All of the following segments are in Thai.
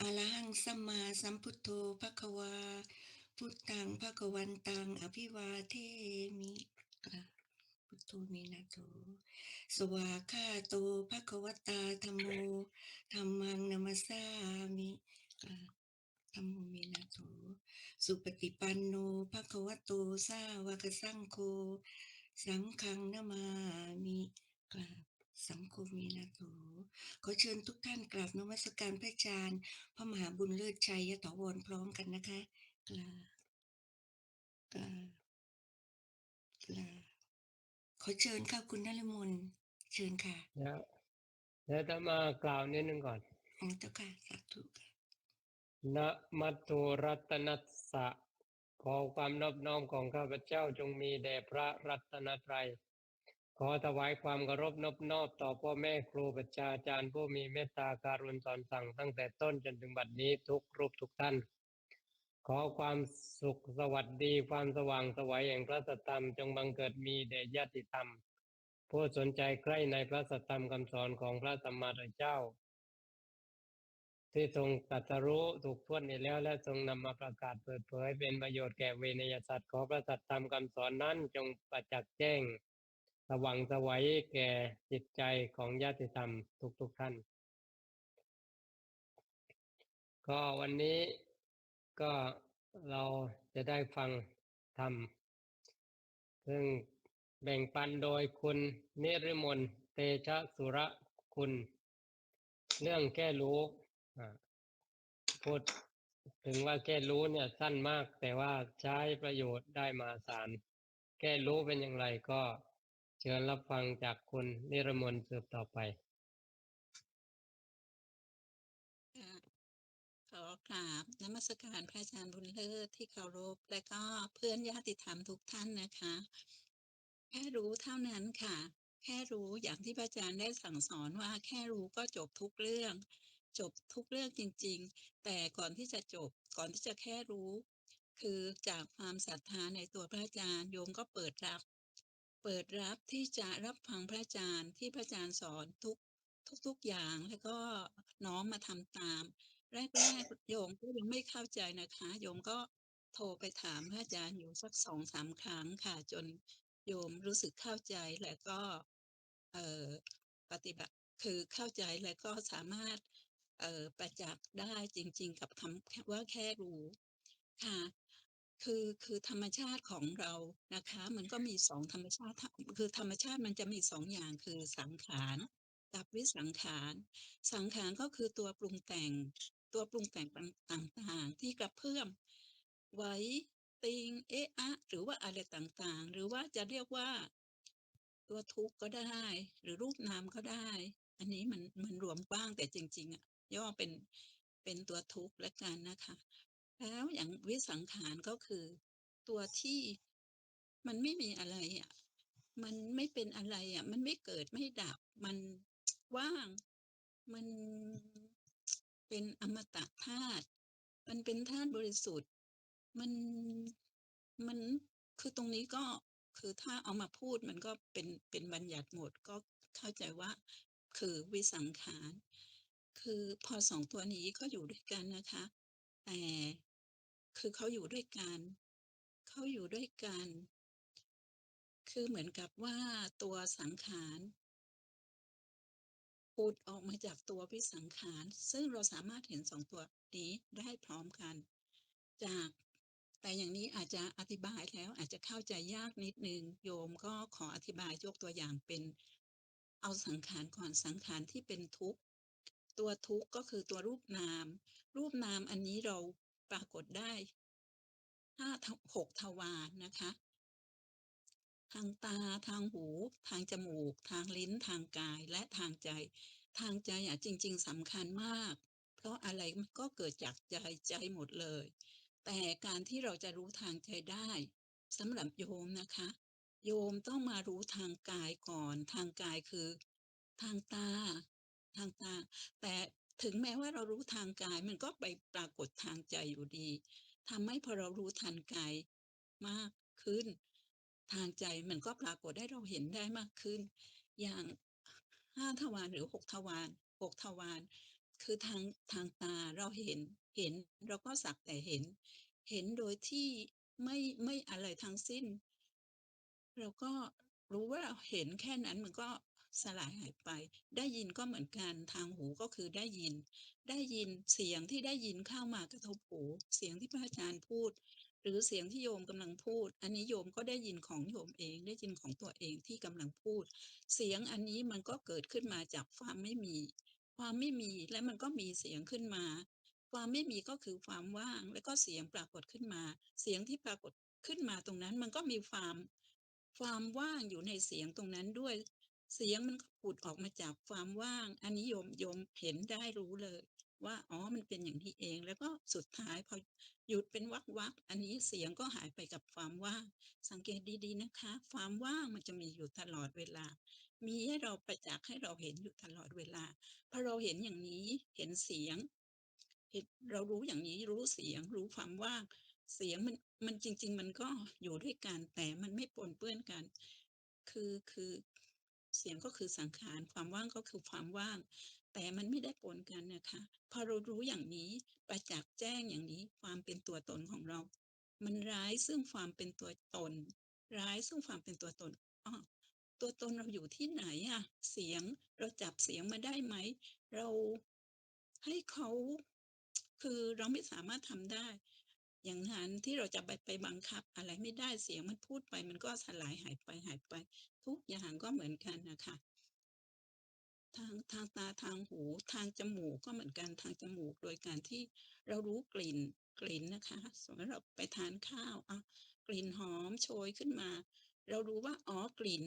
อรหังสัมมาสัมพุทโธภะคะวา พุทธังภะคะวันตัง อภิวาเทมิพุทโธเมนะโถสวากขาโตภะคะวตาธัมโมธัมมังนัมสสามิกราบธัมโมเมนะโถสุปฏิปันโนภะคะวโตสาวกสังโฆสังฆังนามามิกราบ สังโฆเมนะโถขอเชิญทุกท่านกราบนมัสการพระอาจารย์ พระมหาบุญเลิศชัยยถาวรพร้อมกันนะคะกราบกราบกราบขอเชิญค่ะคุณนฤมลเชิญค่ะเดี๋ยวเดี๋ยวจะมากล่าวนิดนึงก่อนองค์เจ้าค่ะสาธุค่ะนะมัตตุรัตนัสสะขอความนอบน้อมของข้าพเจ้าจงมีแด่พระรัตนตรัย ขอถวายความเคารพนอบนอบต่อพ่อแม่ครูปัจจาจารย์ผู้มีเมตตาการุณสอนสั่งตั้งแต่ต้นจนถึงบัดนี้ทุกรูปทุกท่าน ขอความสุขสวัสดีความสว่างสวัยแห่งพระสัทธรรมจงบังเกิดมีแด่ญาติธรรม ผู้สนใจใกล้ในพระสัทธรรมคำสอนของพระสัมมาสัมพุทธเจ้า ที่ทรงตรัสรู้ถูกท้วนนี้แล้วและทรงนำมาประกาศเปิดเผยเป็นประโยชน์แก่เวนยสัตว์ขอพระสัทธรรมคำสอนนั้นจงประจักษ์แจ้ง สว่างสวัยแก่จิตใจของญาติธรรมทุกๆท่าน ก็วันนี้ก็เราจะได้ฟังธรรม ซึ่งแบ่งปันโดยคุณนิรมนเตชะสุระคุณ เรื่องแก้รู้พูดถึงว่าแก้รู้เนี่ยสั้นมาก แต่ว่าใช้ประโยชน์ได้มาศาลแก้รู้เป็นอย่างไรก็ ชิญรับฟังจากคุณนิรมนสืบต่อไป ขอกราบนมัสการพระอาจารย์บุญเลิศที่เคารพ และก็เพื่อนญาติธรรมทุกท่านนะคะ แค่รู้เท่านั้นค่ะ แค่รู้อย่างที่พระอาจารย์ได้สั่งสอนว่า แค่รู้ก็จบทุกเรื่อง จบทุกเรื่องจริง ๆ แต่ก่อนที่จะจบ ก่อนที่จะแค่รู้ คือจากความศรัทธาในตัวพระอาจารย์โยมก็เปิดรับ เปิดรับที่จะรับฟังพระอาจารย์ที่พระอาจารย์สอนทุกทุกๆอย่างแล้วก็น้อมมาทำตาม แรกๆโยมก็ยังไม่เข้าใจนะคะ โยมก็โทรไปถามพระอาจารย์อยู่สักสองสามครั้งค่ะ จนโยมรู้สึกเข้าใจแล้วก็เอ่อปฏิบัติคือเข้าใจแล้วก็สามารถเอ่อประจักษ์ได้จริง ๆ กับคำว่าแค่รู้ค่ะ คือคือธรรมชาติของเรานะคะ มันก็มีสองธรรมชาติถ้าคือธรรมชาติมันจะมีสองอย่างคือสังขารกับวิสังขาร สังขารก็คือตัวปรุงแต่ง ตัวปรุงแต่งต่างๆ ที่กระเพื่อมไหวติงเอะอะหรือว่าอะไรต่างๆ หรือว่าจะเรียกว่าตัวทุกข์ก็ได้ หรือรูปนามก็ได้ อันนี้มันมันรวมกว้างแต่จริง ๆ อะ ย่อเป็นเป็นตัวทุกข์แล้วกันนะคะ แล้วอย่างวิสังขารก็คือ ตัวที่มันไม่มีอะไรอะ มันไม่เป็นอะไรอะ มันไม่เกิดไม่ดับ มันว่าง มันเป็นอมตะธาตุ มันเป็นธาตุบริสุทธิ์ มัน มัน คือตรงนี้ก็ คือถ้าเอามาพูดมันก็เป็น เป็นบัญญัติหมด ก็เข้าใจว่า คือวิสังขาร คือพอสองตัวนี้เขาอยู่ด้วยกันนะคะ แต่คือเขาอยู่ด้วยกันเขาอยู่ด้วยกัน คือเหมือนกับว่าตัวสังขารปูดออกมาจากตัววิสังขาร ซึ่งเราสามารถเห็นสองตัวนี้ได้พร้อมกัน จากแต่อย่างนี้อาจจะอธิบายแล้วอาจจะเข้าใจยากนิดนึง โยมก็ขออธิบายยกตัวอย่างเป็น เอาสังขารก่อนสังขารที่เป็นทุกข์ ตัวทุกข์ก็คือตัวรูปนาม รูปนามอันนี้เราปรากฏได้ห้าหกทวารนะคะ ทางตาทางหู ทางจมูก ทางลิ้นทางกายและทางใจ ทางใจอะจริง ๆสำคัญมาก เพราะอะไรมันก็เกิดจากใจใจหมดเลย แต่การที่เราจะรู้ทางใจได้สำหรับโยมนะคะ โยมต้องมารู้ทางกายก่อน ทางกายคือ ทางตา ทางตา แต่ถึงแม้ว่าเรารู้ทางกาย มันก็ไปปรากฏทางใจอยู่ดีทำให้พอเรารู้ทันกายมากขึ้น ทางใจมันก็ปรากฏให้เราเห็นได้มากขึ้น อย่างห้าทวารหรือหกทวารหกทวารคือทางทางตาเราเห็นเห็นเราก็สักแต่เห็น เห็นโดยที่ไม่ไม่อะไรทั้งสิ้น เราก็รู้ว่าเราเห็นแค่นั้นมันก็ สลายหายไป ได้ยินก็เหมือนกันทางหูก็คือได้ยิน ได้ยินเสียงที่ได้ยินเข้ามากระทบหู เสียงที่พระอาจารย์พูด หรือเสียงที่โยมกำลังพูด อันนี้โยมก็ได้ยินของโยมเอง ได้ยินของตัวเองที่กำลังพูด เสียงอันนี้มันก็เกิดขึ้นมาจากความไม่มี ความไม่มีและมันก็มีเสียงขึ้นมา ความไม่มีก็คือความว่าง แล้วก็เสียงปรากฏขึ้นมา เสียงที่ปรากฏขึ้นมาตรงนั้นมันก็มีความความว่างอยู่ในเสียงตรงนั้นด้วย เสียงมันก็ผุดออกมาจากความว่าง อันนี้โยมโยมเห็นได้รู้เลย ว่าอ๋อมันเป็นอย่างนี้เอง แล้วก็สุดท้ายพอหยุดเป็นวรรคๆอันนี้เสียงก็หายไปกับความว่าง สังเกตดีๆนะคะ ความว่างมันจะมีอยู่ตลอดเวลา มีให้เราประจักษ์ให้เราเห็นอยู่ตลอดเวลาพอเราเห็นอย่างนี้เห็นเสียงเห็นเรารู้อย่างนี้รู้เสียงรู้ความว่าง เสียงมันมันจริง ๆ มันก็อยู่ด้วยกันแต่มันไม่ปนเปื้อนกัน คือคือ เสียงก็คือสังขาร ความว่างก็คือความว่าง แต่มันไม่ได้ปนกันนะคะ พอเรารู้อย่างนี้ประจักษ์แจ้งอย่างนี้ความเป็นตัวตนของเรา มันร้ายซึ่งความเป็นตัวตน ร้ายซึ่งความเป็นตัวตนอ้อตัวตนเราอยู่ที่ไหนอะเสียงเราจับเสียงมาได้ไหม เราให้เขาคือเราไม่สามารถทำได้ อย่างงั้นที่เราจะไปไปบังคับอะไรไม่ได้เสียงมันพูดไป มันก็สลายหายไปๆ ทุกอย่างก็เหมือนกันนะคะทางทางตาทางหูทางจมูกก็เหมือนกันทางจมูก โดยการที่เรารู้กลิ่นกลิ่นนะคะสมมติเราไปทานข้าวอ้าวกลิ่นหอมโชยขึ้นมา เรารู้ว่าอ๋อกลิ่น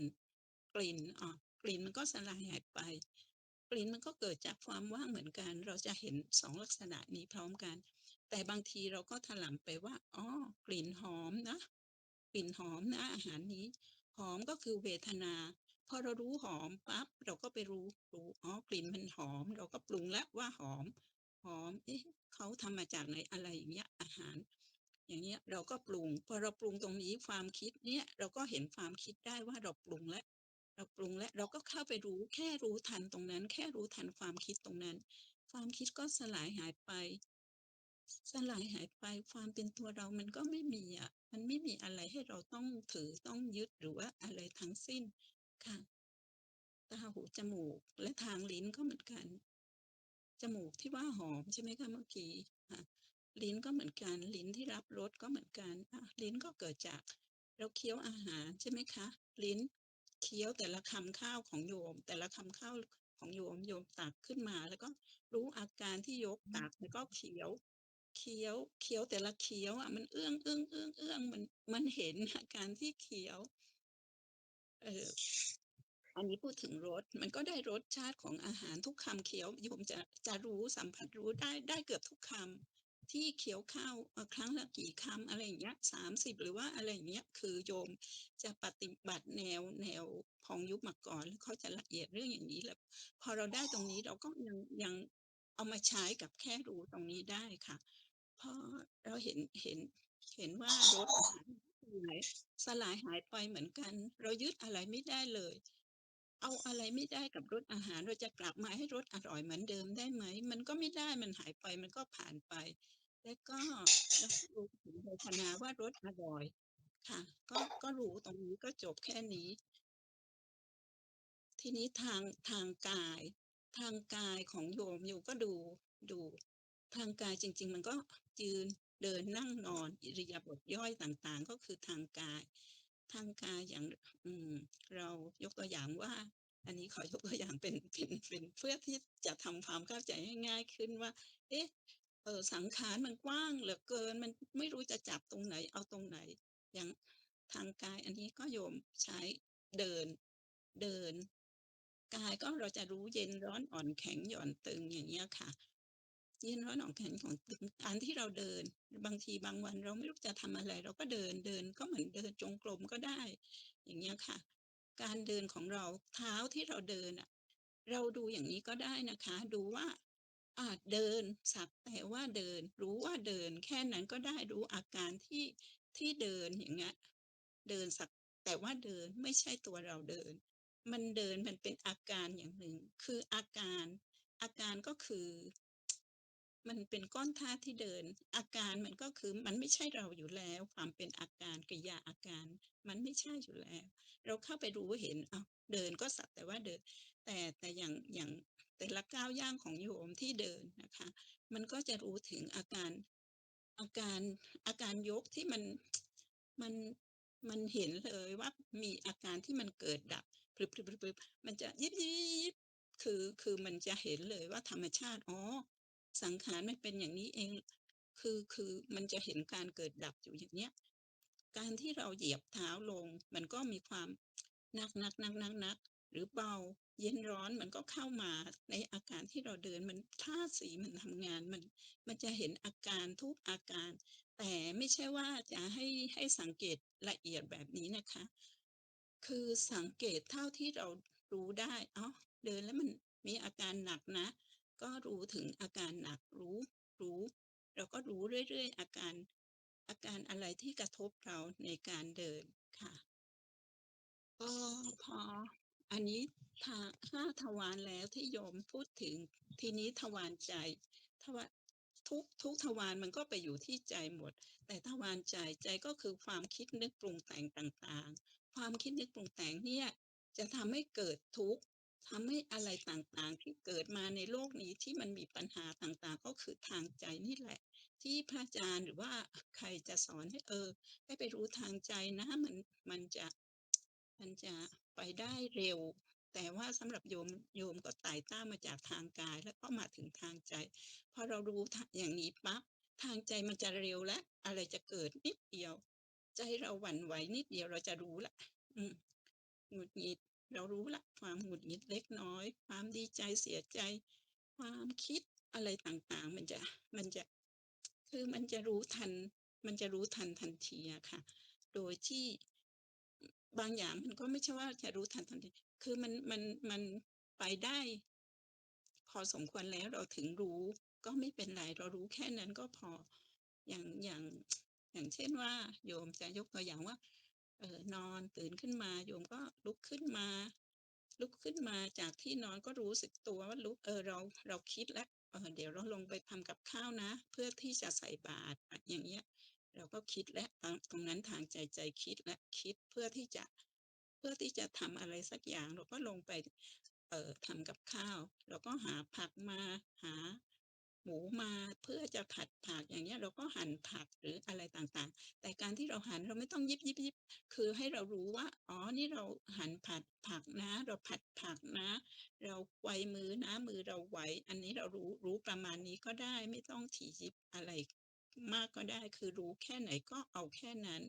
กลิ่นอ้อกลิ่นมันก็สลายหายไป กลิ่นมันก็เกิดจากความว่างเหมือนกัน เราจะเห็น2ลักษณะนี้พร้อมกัน แต่บางทีเราก็ถลำไปว่าอ๋อกลิ่นหอมนะ กลิ่นหอมนะอาหารนี้ หอมก็คือเวทนา พอเรารู้หอมปั๊บเราก็ไปรู้รู้อ๋อกลิ่นมันหอม เราก็ปรุงแล้วว่าหอม หอม เอ๊ะเขาทำมาจากไหนอะไรอย่างเงี้ยอาหาร อย่างเงี้ยเราก็ปรุง พอเราปรุงตรงนี้ความคิดเนี้ยเราก็เห็นความคิดได้ว่าเราปรุงแล้วเราปรุงแล้วเราก็เข้าไปรู้แค่รู้ทันตรงนั้น แค่รู้ทันความคิดตรงนั้น ความคิดก็สลายหายไป สลายหายไปความเป็นตัวเรามันก็ไม่มีอะมันไม่มีอะไรให้เราต้องถือต้องยึดหรือว่าอะไรทั้งสิ้นค่ะตาหูจมูกและทางลิ้นก็เหมือนกัน จมูกที่ว่าหอมใช่ไหมคะเมื่อกี้ลิ้นก็เหมือนกัน ลิ้นที่รับรสก็เหมือนกันลิ้นก็เกิดจากเราเคี้ยวอาหารใช่ไหมคะ ลิ้นเคี้ยวแต่ละคำข้าวของโยม แต่ละคำข้าวของโยมโยมตักขึ้นมา แล้วก็รู้อาการที่ยกตักแล้วก็เคี้ยว เคี้ยวเคี้ยวแต่ละเคี้ยวอะมันเอื้องๆๆๆมันมันเห็นอาการที่เคี้ยว เอ่ออันนี้พูดถึงรสมันก็ได้รสชาติของอาหารทุกคำเคี้ยวโยมจะจะรู้สัมผัสรู้ได้ได้เกือบทุกคำที่เคี้ยวข้าวครั้งละกี่คำอะไรอย่างเงี้ย30หรือว่าอะไรอย่างเงี้ยคือโยมจะปฏิบัติแนวแนวของยุคมาก่อนแล้วเขาจะละเอียดเรื่องอย่างนี้แหละพอเราได้ตรงนี้เราก็ยังยังเอามาใช้กับแค่รู้ตรงนี้ได้ค่ะ พอเราเห็นเห็นเห็นว่ารสอาหารสลายสลายหายไปเหมือนกัน เรายึดอะไรไม่ได้เลย เอาอะไรไม่ได้กับรสอาหาร เราจะกลับมาให้รสอร่อยเหมือนเดิมได้ไหม มันก็ไม่ได้มันหายไปมันก็ผ่านไป แล้วก็เรารู้ถึงเวทนาว่ารสอร่อย ค่ะ ก็ก็รู้ตรงนี้ก็จบแค่นี้ ทีนี้ทางทางกาย ทางกายของโยมโยมก็ดูดู ทางกายจริง ๆ มันก็ยืนเดินนั่งนอนอิริยาบถย่อยต่างๆ ก็คือทางกาย ทางกายอย่างอืมเรายกตัวอย่างว่า อันนี้ขอยกตัวอย่างเป็นเป็นเป็นเพื่อที่จะทำความเข้าใจให้ง่ายขึ้นว่า เอ๊ะเออสังขารมันกว้างเหลือเกิน มันไม่รู้จะจับตรงไหน เอาตรงไหน อย่างทางกายอันนี้ก็โยมใช้เดินเดิน กายก็เราจะรู้เย็นร้อนอ่อนแข็งหย่อนตึงอย่างเงี้ยค่ะ ย็นร้อนอ่อนแข็งหย่อนตึงการที่เราเดิน บางทีบางวันเราไม่รู้จะทำอะไร เราก็เดินเดินก็เหมือนเดินจงกรมก็ได้ อย่างเงี้ยค่ะ การเดินของเราเท้าที่เราเดินอะ เราดูอย่างนี้ก็ได้นะคะ ดูว่าอาเดินสักแต่ว่าเดิน รู้ว่าเดิน แค่นั้นก็ได้รู้อาการที่ที่เดินอย่างเงี้ยเดินสักแต่ว่าเดินไม่ใช่ตัวเราเดิน มันเดินมันเป็นอาการอย่างหนึ่ง คืออาการ อาการก็คือ มันเป็นก้อนธาตุที่เดิน อาการมันก็คือมันไม่ใช่เราอยู่แล้ว ความเป็นอาการกิยาอาการ มันไม่ใช่อยู่แล้ว เราเข้าไปรู้เห็นอ้าเดินก็สักแต่ว่าเดิน แต่แต่อย่างอย่างแต่ละก้าวย่างของโยมที่เดินนะคะ มันก็จะรู้ถึงอาการอาการอาการยกที่มันมันมันเห็นเลยว่ามีอาการที่มันเกิดดับพรึบๆๆๆมันจะยิบยิบคือคือมันจะเห็นเลยว่าธรรมชาติอ๋อ สังขารมันเป็นอย่างนี้เอง คือคือมันจะเห็นการเกิดดับอยู่อย่างเนี้ย การที่เราเหยียบเท้าลง มันก็มีความหนักๆๆๆๆหรือเบาเย็นร้อนมันก็เข้ามาในอาการที่เราเดินมันธาสีมันทำงานมัน มันจะเห็นอาการทุกอาการ แต่ไม่ใช่ว่าจะให้ให้สังเกตละเอียดแบบนี้นะคะ คือสังเกตเท่าที่เรารู้ได้อ้าวเดินแล้วมันมีอาการหนักนะ ก็รู้ถึงอาการหนักรู้รู้เราก็รู้เรื่อยๆ อาการอาการอะไรที่กระทบเราในการเดินค่ะก็พออันนี้ทา5ทวารแล้วที่โยมพูดถึงทีนี้ทวารใจทวารทุกทุกทวารมันก็ไปอยู่ที่ใจหมด แต่ทวารใจใจก็คือความคิดนึกปรุงแต่งต่างๆ ความคิดนึกปรุงแต่งเนี่ยจะทำให้เกิดทุกข์ ทำให้อะไรต่างๆ ที่เกิดมาในโลกนี้ที่มันมีปัญหาต่างๆ ก็คือทางใจนี่แหละ ที่พระอาจารย์หรือว่าใครจะสอนให้เออ ให้ไปรู้ทางใจนะมันมันจะมันจะไปได้เร็ว แต่ว่าสำหรับโยมโยมก็ไต่ต้ามาจากทางกาย แล้วก็มาถึงทางใจพอเรารู้อย่างนี้ปั๊บทางใจมันจะเร็วแล้วอะไรจะเกิดนิดเดียว ใจเราหวั่นไหวนิดเดียวเราจะรู้ล้วอืมหงุดหงิด เรารู้ล้วความหงุดหงิดเล็กน้อย ความดีใจเสียใจ ความคิดอะไรต่างๆ มันจะมันจะคือมันจะรู้ทัน มันจะรู้ทันทันทีอะค่ะ โดยที่บางอย่างมันก็ไม่ใช่ว่าจะรู้ทันทันที คือมันมันมันไปได้ พอสมควรแล้วเราถึงรู้ ก็ไม่เป็นไรเรารู้แค่นั้นก็พออย่างอย่างอย่างเช่นว่า โยมจะยกตัวอย่างว่า เออนอนตื่นขึ้นมาโยมก็ลุกขึ้นมา ลุกขึ้นมาจากที่นอนก็รู้สึกตัวว่าลุกเออเราเราคิดแล้วเออเดี๋ยวเราลงไปทำกับข้าวนะ เพื่อที่จะใส่บาตรอย่างเงี้ย เราก็คิดแล้วตรงนั้นทางใจใจคิดแล้วคิดเพื่อที่จะเพื่อที่จะทำอะไรสักอย่างเราก็ลงไป เอ่อทำกับข้าว เราก็หาผักมาหา หมูมาเพื่อจะผัดผักอย่างเงี้ยเราก็หั่นผักหรืออะไรต่างๆ แต่การที่เราหั่นเราไม่ต้องยิบๆๆคือให้เรารู้ว่าอ๋อนี่เราหั่นผัดผักนะ เราผัดผักนะ เราไวมือนะมือเราไหวอันนี้เรารู้รู้ประมาณนี้ก็ได้ไม่ต้องถี่ยิบอะไรมากก็ได้คือรู้แค่ไหนก็เอาแค่นั้น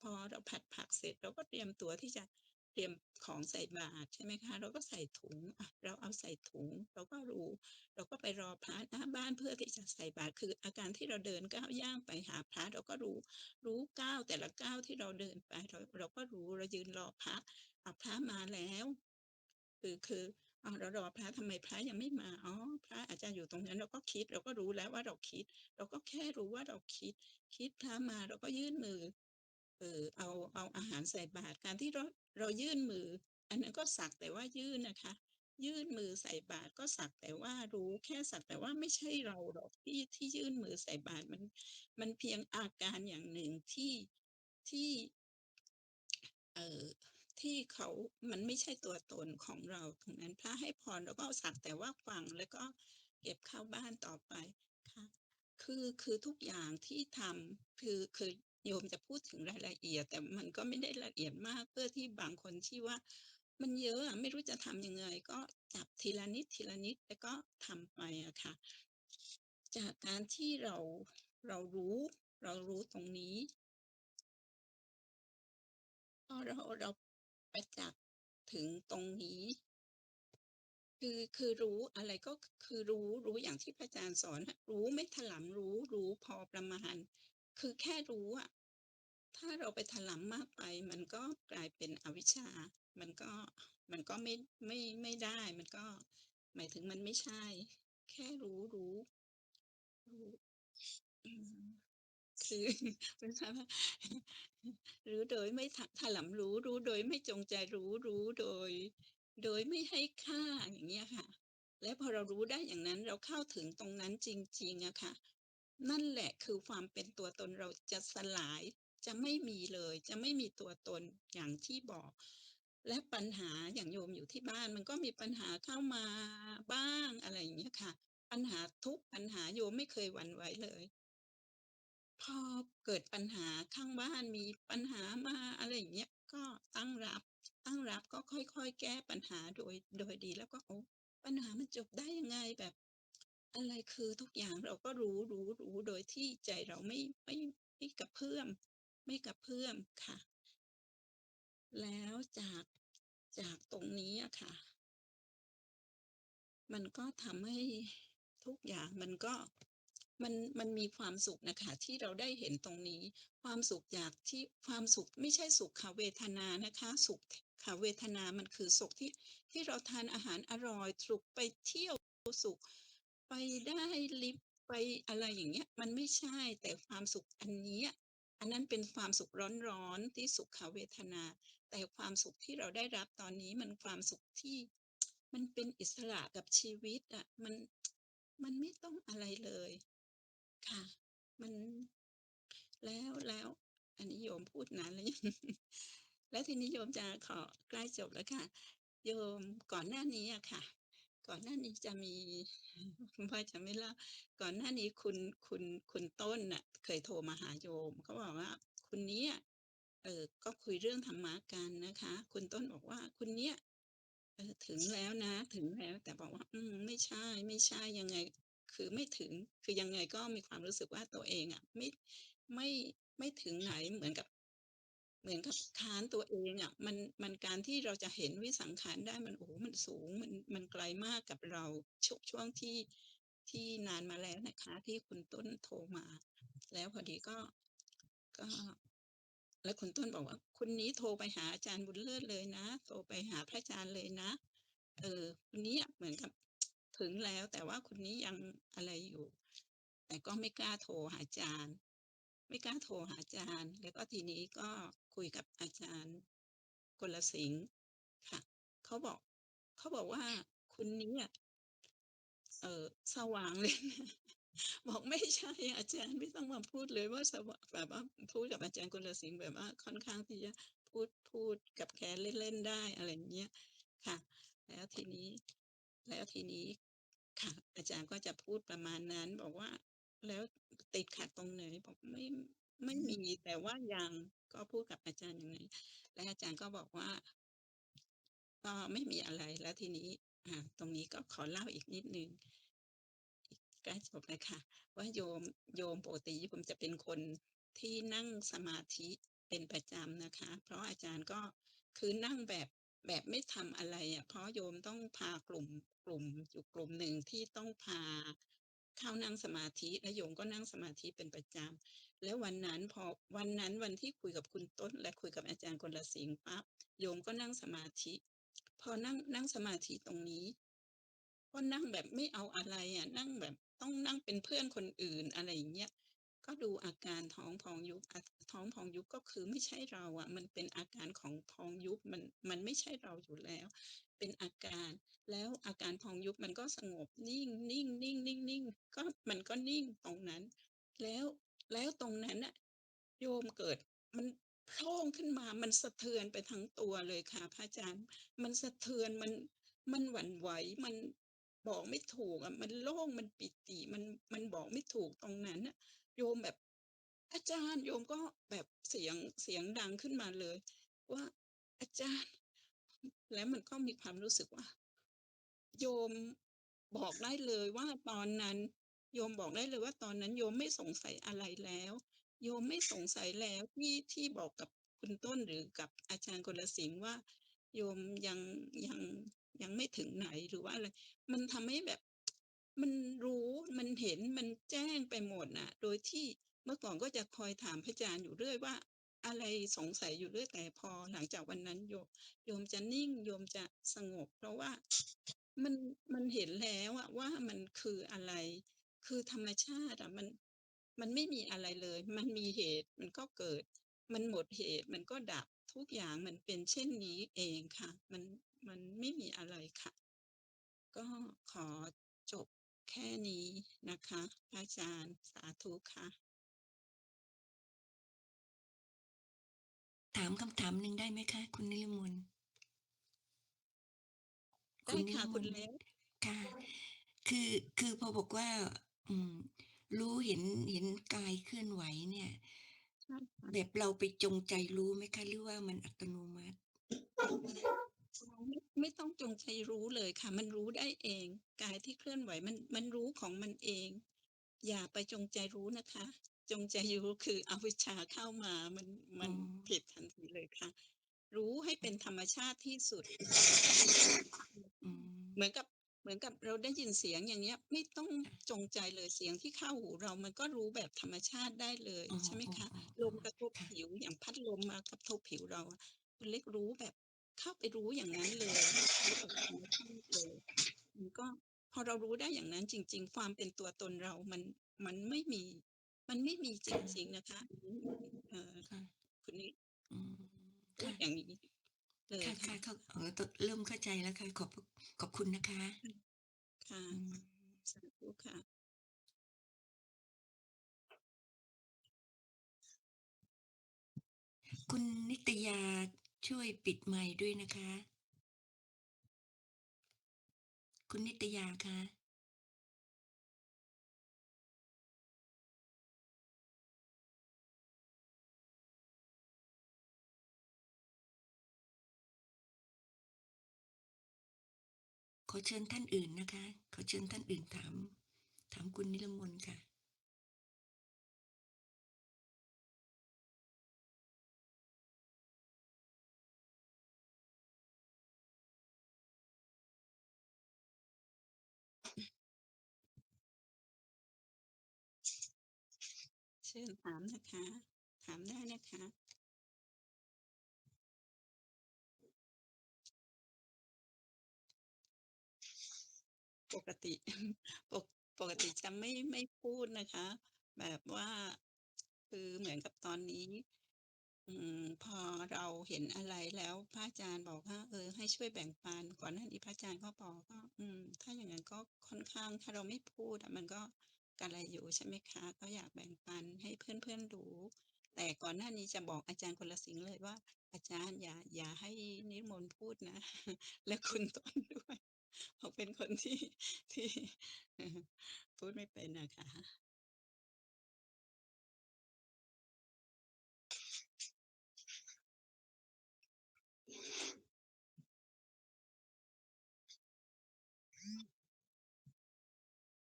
พอเราผัดผักเสร็จเราก็เตรียมตัวที่จะ เตรียมของใส่บาตรใช่ไหมคะเราก็ใส่ถุงอะเราเอาใส่ถุง เราก็รู้ เราก็ไปรอพระหน้าบ้านเพื่อที่จะใส่บาตรคืออาการที่เราเดินก้าวย่างไปหาพระเราก็รู้ รู้ก้าวแต่ละก้าวที่เราเดินไปเราเราก็รู้เรายืนรอพระอ้าพระมาแล้ว คือคืออ้าวเรารอพระทำไมพระยังไม่มาอ๋อพระอาจจะอยู่ตรงนั้น เราก็คิดเราก็รู้แล้วว่าเราคิด เราก็แค่รู้ว่าเราคิด คิดพระมาเราก็ยื่นมือ เออเอาเอาอาหารใส่บาตรการที่เราเรายื่นมือ อันนั้นก็สักแต่ว่ายื่นนะคะ ยื่นมือใส่บาตรก็สักแต่ว่ารู้แค่สักแต่ว่าไม่ใช่เราหรอกที่ที่ยื่นมือใส่บาตรมัน มันเพียงอาการอย่างหนึ่งที่ที่เอ่อที่เขามันไม่ใช่ตัวตนของเราตรงนั้นพระให้พรเราก็สักแต่ว่าฟังแล้วก็เก็บเข้าบ้านต่อไปค่ะคือคือทุกอย่างที่ทำคือคือ โยมจะพูดถึงรายละเอียด แต่มันก็ไม่ได้ละเอียดมากเพื่อที่บางคนที่ว่า มันเยอะอะไม่รู้จะทำยังไง ก็จับทีละนิดทีละนิดแล้วก็ทำไปอะค่ะ จากการที่เราเรารู้ เรารู้ตรงนี้พอเราเราประจักษ์ถึงตรงนี้คือคือรู้อะไรก็คือรู้รู้อย่างที่พระอาจารย์สอน รู้ไม่ถลำรู้รู้พอประมาณ คือแค่รู้อะถ้าเราไปถลำมากไป มันก็กลายเป็นอวิชชา มันก็มันก็ไม่ไม่ไม่ได้ มันก็หมายถึงมันไม่ใช่ แค่รู้รู้รู้คือไม่ทราบว่ารู้โดยไม่ถถลำรู้รู้โดยไม่จงใจรู้รู้โดย โดยไม่ให้ค่าอย่างเงี้ยค่ะ แล้วพอเรารู้ได้อย่างนั้นเราเข้าถึงตรงนั้นจริงๆอะค่ะ นั่นแหละคือความเป็นตัวตนเราจะสลายจะไม่มีเลย จะไม่มีตัวตนอย่างที่บอก และปัญหาอย่างโยมอยู่ที่บ้าน มันก็มีปัญหาเข้ามาบ้างอะไรอย่างเงี้ยค่ะ ปัญหาทุกปัญหาโยมไม่เคยหวั่นไหวเลย พอเกิดปัญหาข้างบ้านมีปัญหามาอะไรอย่างเงี้ยก็ตั้งรับ ตั้งรับก็ค่อยๆ แก้ปัญหาโดยโดยดีแล้วก็โอ้ปัญหามันจบได้ยังไงแบบ อะไรคือทุกอย่างเราก็รู้รู้ๆโดยที่ใจเราไม่ไม่ไม่กระเพื่อมไม่กระเพื่อมค่ะ แล้วจากจากตรงนี้อะค่ะ มันก็ทำให้ทุกอย่างมันก็มันมันมีความสุขนะคะ ที่เราได้เห็นตรงนี้ ความสุขจากที่ความสุขไม่ใช่สุขเวทนานะคะ สุขเวทนามันคือสุขที่ที่เราทานอาหารอร่อยสุขไปเที่ยวสุข ไปได้ลิฟต์ไปอะไรอย่างเงี้ย มันไม่ใช่แต่ความสุขอันนี้อันนั้นเป็นความสุขร้อนๆที่สุขเวทนา แต่ความสุขที่เราได้รับตอนนี้มันความสุขที่มันเป็นอิสระกับชีวิตอะมันมันไม่ต้องอะไรเลย ค่ะ มันแล้วแล้ว อันนี้โยมพูดนานแล้วยังแล้วทีนี้โยมจะขอใกล้จบแล้วค่ะ โยมก่อนหน้านี้อะค่ะ ก่อนหน้านี้จะมีว่าจะไม่เล่าก่อนหน้านี้คุณคุณคุณต้นน่ะ เคยโทรมาหาโยมเขาบอกว่า"คุณเนี้ย"เออก็คุยเรื่องธรรมะกันนะคะ คุณต้นบอกว่า"คุณเนี้ยเออถึงแล้วนะ ถึงแล้ว"แต่บอกว่า"อืมไม่ใช่ๆยังไง คือไม่ถึงคือยังไงก็มีความรู้สึกว่าตัวเองอะ ไม่ไม่ไม่ถึงไหน"เหมือนกับ เหมือนกับค้านตัวเองอะมันมันการที่เราจะเห็นวิสังขารได้มันโอ้โฮมันสูงมันมันไกลมากกับเราช่วงช่วงที่ที่นานมาแล้วนะคะ ที่คุณต้นโทรมา แล้วพอดีก็ก็ แล้วคุณต้นบอกว่า"คุณนี้โทรไปหาอาจารย์บุญเลิศเลยนะ โทรไปหาพระอาจารย์เลยนะ เออคุณนี้อะเหมือนกับถึงแล้ว แต่ว่าคุณนี้ยังอะไรอยู่"แต่ก็ไม่กล้าโทรหาอาจารย์ ไม่กล้าโทรหาอาจารย์ แล้วก็ทีนี้ก็ คุยกับอาจารย์กลสิงห์ค่ะ เขาบอก เขาบอกว่า"คุณนี้อะ"เออ"สว่างเลยนะ"บอก"ไม่ใช่อาจารย์ไม่ต้องมาพูดเลยว่าสว่าง"แบบว่าพูดกับอาจารย์กลสิงห์แบบว่าค่อนข้างที่จะพูดพูดกับแกเล่นๆได้อะไรเงี้ยค่ะ แล้วทีนี้ แล้วทีนี้ค่ะ อาจารย์ก็จะพูดประมาณนั้น บอกว่า"แล้วติดขัดตรงไหน?"บอก"ไม่ ไม่มีแต่ว่ายัง"ก็พูดกับอาจารย์อย่างงี้แล้วอาจารย์ก็บอกว่า"ก็ไม่มีอะไร"แล้วทีนี้อ่าตรงนี้ก็ขอเล่าอีกนิดนึงใกล้จบแล้วค่ะ ว่าโยมโยมปกติโยมจะเป็นคนที่นั่งสมาธิเป็นประจำนะคะ เพราะอาจารย์ก็คือนั่งแบบแบบไม่ทำอะไรอะเพราะโยมต้องพากลุ่มกลุ่มอยู่กลุ่มหนึ่งที่ต้องพาเข้านั่งสมาธิแล้วโยมก็นั่งสมาธิเป็นประจำ แล้ววันนั้นพอวันนั้นวันที่คุยกับคุณต้น และคุยกับอาจารย์กลสิงห์ปั๊บโยมก็นั่งสมาธิ พอนั่งนั่งสมาธิตรงนี้ก็นั่งแบบไม่เอาอะไรอะนั่งแบบต้องนั่งเป็นเพื่อนคนอื่นอะไรอย่างเงี้ยก็ดูอาการท้องพองยุบท้องพองยุบก็คือไม่ใช่เราอะมันเป็นอาการของพองยุบมันมันไม่ใช่เราอยู่แล้ว เป็นอาการ แล้วอาการพองยุบมันก็สงบนิ่งนิ่งนิ่งนิ่งๆก็มันก็นิ่งตรงนั้น แล้ว แล้วตรงนั้นน่ะโยมเกิดมันโพล่งขึ้นมา มันสะเทือนไปทั้งตัวเลยค่ะ พระอาจารย์ มันสะเทือนมันมันหวั่นไหวมันบอกไม่ถูกอะมันโล่งมันปิติมันมันบอกไม่ถูกตรงนั้นน่ะโยมแบบ"อาจารย์"โยมก็แบบเสียงเสียงดังขึ้นมาเลย ว่า"อาจารย์"แล้วมันก็มีความรู้สึกว่า โยมบอกได้เลยว่าตอนนั้น โยมบอกได้เลยว่าตอนนั้นโยมไม่สงสัยอะไรแล้ว โยมไม่สงสัยแล้วที่ที่บอกกับคุณต้นหรือกับอาจารย์กลสิงห์ว่า โยมยังยังยังไม่ถึงไหนหรือว่าอะไร มันทำให้แบบมันรู้มันเห็นมันแจ้งไปหมดน่ะโดยที่เมื่อก่อนก็จะคอยถามพระอาจารย์อยู่เรื่อยว่า อะไรสงสัยอยู่เรื่อยแต่พอหลังจากวันนั้นโยมโยมจะนิ่งโยมจะสงบ เพราะว่ามันมันเห็นแล้วอะว่ามันคืออะไร คือธรรมชาติอะมันมันไม่มีอะไรเลย มันมีเหตุมันก็เกิด มันหมดเหตุมันก็ดับทุกอย่างมันเป็นเช่นนี้เองค่ะ มันมันไม่มีอะไรค่ะ ก็ขอจบแค่นี้นะคะพระอาจารย์สาธุค่ะ ถามคำถามหนึ่งได้ไหมคะ คุณนิรมนต์ได้ค่ะนิรมคุณนต์เล็กค่ะ คือคือพอบอกว่า อืม รู้เห็นเห็นกายเคลื่อนไหวเนี่ย ใช่ค่ะ แบบเราไปจงใจรู้ไหมคะ หรือว่ามันอัตโนมัติ ไม่ไม่ต้องจงใจรู้เลยค่ะ มันรู้ได้เอง กายที่เคลื่อนไหวมันมันรู้ของมันเอง อย่าไปจงใจรู้นะคะ จงใจรู้คืออวิชชาเข้ามามันมันอ๋อผิดทันทีเลยค่ะ รู้ให้เป็นธรรมชาติที่สุด อืมเหมือนกับ เหมือนกับเราได้ยินเสียงอย่างเงี้ย ไม่ต้องจงใจเลยเสียงที่เข้าหูเรามันก็รู้แบบธรรมชาติได้เลยอ๋อใช่ไหมอ๋อคะอ๋อลอ๋อมกระทบค่ะผิวอย่างพัดลมมากระทบผิวเราอะคุณเล็กรู้แบบเข้าไปรู้อย่างนั้นเลยรู้แบบธรรมชาติเลยมันก็พอเรารู้ได้อย่างนั้นจริง ๆ ความเป็นตัวตนเรา มันมันไม่มี มันไม่มีจริงๆนะคะอันนี้เอ่อค่ะคุณนิอืมพูดค่ะอย่างนี้ เลยค่ะค่ะค่ะเข้าเออตเริ่มเข้าใจแล้วค่ะ ขอบพระขอบคุณนะคะ ค่ะอืมสาธุค่ะ คุณนิตยาช่วยปิดไมค์ด้วยนะคะ คุณนิตยาคะ ขอเชิญท่านอื่นนะคะ ขอเชิญท่านอื่นถาม ถามคุณนิรมนค่ะเชิญถามนะคะ ถามได้นะคะ ปกติปกปกติจะไม่ไม่พูดนะคะ แบบว่าคือเหมือนกับตอนนี้ อืมพอเราเห็นอะไรแล้วพระอาจารย์บอกว่าเออ ให้ช่วยแบ่งปันก่อนหน้านี้พระอาจารย์ก็บอกว่าอืม ถ้าอย่างงั้นก็ค่อนข้างถ้าเราไม่พูดมันก็กะไรอยู่ใช่ไหมคะ ก็อยากแบ่งปันให้เพื่อนๆรู้แต่ก่อนหน้านี้จะบอกอาจารย์คนละสิงเลยว่า อาจารย์อย่าอย่าให้นิมนต์พูดนะ และคุณต้นด้วย เพราเป็นคนที่ที่พูดไม่เป็นอะคะ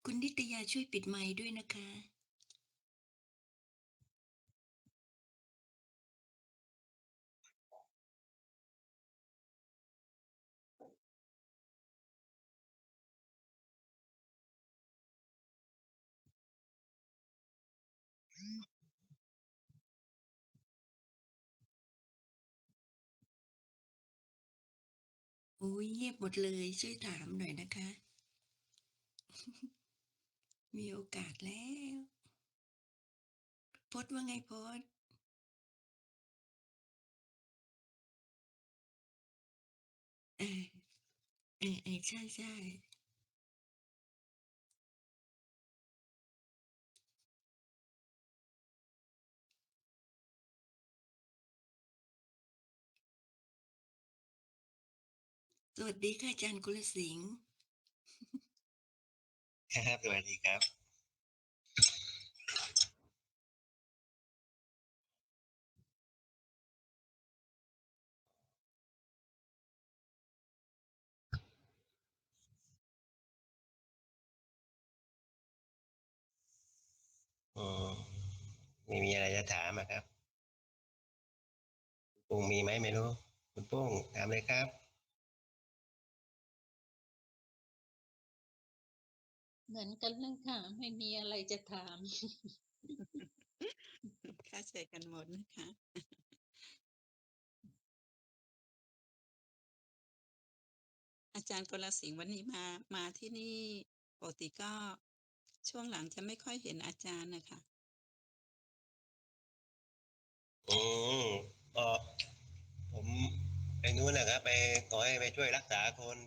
คุณนิตยาช่วยปิดไมค์ด้วยนะคะ อ้ยเงียบหมดเลย ช่วยถามหน่อยนะคะ มีโอกาสแล้วพดว่าไงพดเออเออใช่ใช่ สวัสดีค่ะอาจารย์กุลสิงห์ครับสวัสดีครับ อืมไม่มีอะไรจะถามอะครับปุ้งมีไหมไม่รู้ คุณปุ้งถามเลยครับ เหมือนกันเลยค่ะไม่มีอะไรจะถามเข้าใจกันหมดนะคะอาจารย์กลสิงห์วันนี้มามาที่นี่ปกติก็ช่วงหลังจะไม่ค่อยเห็นอาจารย์น่ะค่ะอืมก็ผมไปนู้นนะครับไปขอให้ไปช่วยรักษาคน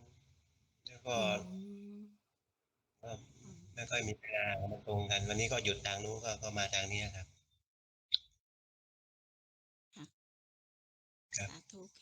ก็อืมก็ ไม่ค่อยมีเวลามาตรงกัน วันนี้ก็หยุดทางนู้นก็ก็มาทางนี้ครับ ครับ สาธุค่ะ